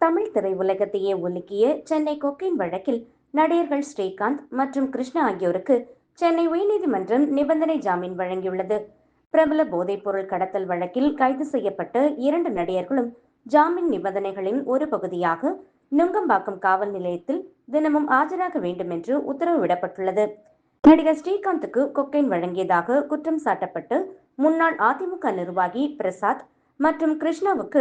தமிழ் திரையுலகத்தையே உலுக்கிய சென்னை கொக்கைன் வழக்கில் நடிகர்கள் ஸ்ரீகாந்த் மற்றும் கிருஷ்ணா ஆகியோருக்கு சென்னை உயர்நீதிமன்றம் நிபந்தனை ஜாமீன் வழங்கியுள்ளது. பிரபல போதைப்பொருள் கடத்தல் வழக்கில் கைது செய்யப்பட்ட இரண்டு நடிகர்களும் ஜாமீன் நிபந்தனைகளின் ஒரு பகுதியாக நுங்கம்பாக்கம் காவல் நிலையத்தில் தினமும் ஆஜராக வேண்டும் என்று உத்தரவு விடப்பட்டுள்ளது நடிகர் ஸ்ரீகாந்துக்கு கொக்கைன் வழங்கியதாக குற்றம் சாட்டப்பட்டு முன்னாள் அதிமுக நிர்வாகி பிரசாத் மற்றும் கிருஷ்ணாவுக்கு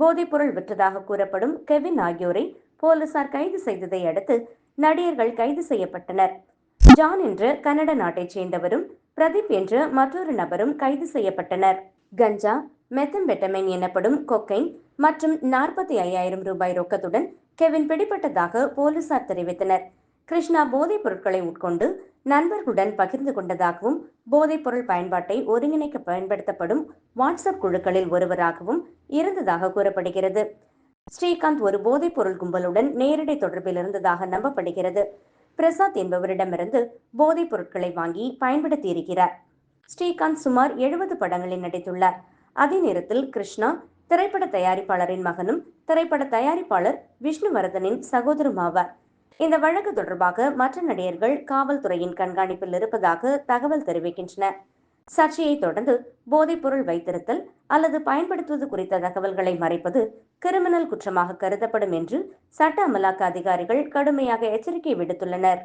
போதைப்பொருள் விற்றதாக கூறப்படும் கெவின் ஆகியோரை போலீசார் கைது செய்ததை அடுத்து நடிகர்கள் கைது செய்யப்பட்டனர். ஜான் என்ற கனடா நாட்டைச் சேர்ந்தவரும் பிரதீப் என்ற மற்றொரு நபரும் கைது செய்யப்பட்டனர். கஞ்சா மெத்தம்பெட்டமைன் எனப்படும் கொக்கைன் மற்றும் நாற்பத்தி ஐயாயிரம் ரூபாய் ரொக்கத்துடன் கெவின் பிடிபட்டதாக போலீசார் தெரிவித்தனர். கிருஷ்ணா போதைப் பொருட்களை உட்கொண்டு நண்பர்களுடன் பகிர்ந்து கொண்டதாகவும் போதைப் பொருள் பயன்பாட்டை ஒருங்கிணைக்க பயன்படுத்தப்படும் வாட்ஸ்அப் குழுக்களில் ஒருவராகவும் இருந்ததாக கூறப்படுகிறது. ஸ்ரீகாந்த் ஒரு போதைப் பொருள் கும்பலுடன் நேரடி தொடர்பில் இருந்ததாக நம்பப்படுகிறது. பிரசாத் என்பவரிடமிருந்து போதைப் பொருட்களை வாங்கி பயன்படுத்தியிருக்கிறார் ஸ்ரீகாந்த் சுமார் எழுபது படங்களில் நடித்துள்ளார். அதே நேரத்தில் கிருஷ்ணா திரைப்பட தயாரிப்பாளரின் மகனும் திரைப்பட தயாரிப்பாளர் விஷ்ணுவர்தனின் சகோதரும் ஆவார். இந்த வழக்கு தொடர்பாக மற்ற நடிகர்கள் காவல்துறையின் கண்காணிப்பில் இருப்பதாக தகவல் தெரிவிக்கின்றன. சர்ச்சையை தொடர்ந்து போதைப்பொருள் வைத்திருத்தல் அல்லது பயன்படுத்துவது குறித்த தகவல்களை மறைப்பது கிரிமினல் குற்றமாக கருதப்படும் என்று சட்ட அமலாக்க அதிகாரிகள் கடுமையாக எச்சரிக்கை விடுத்துள்ளனர்.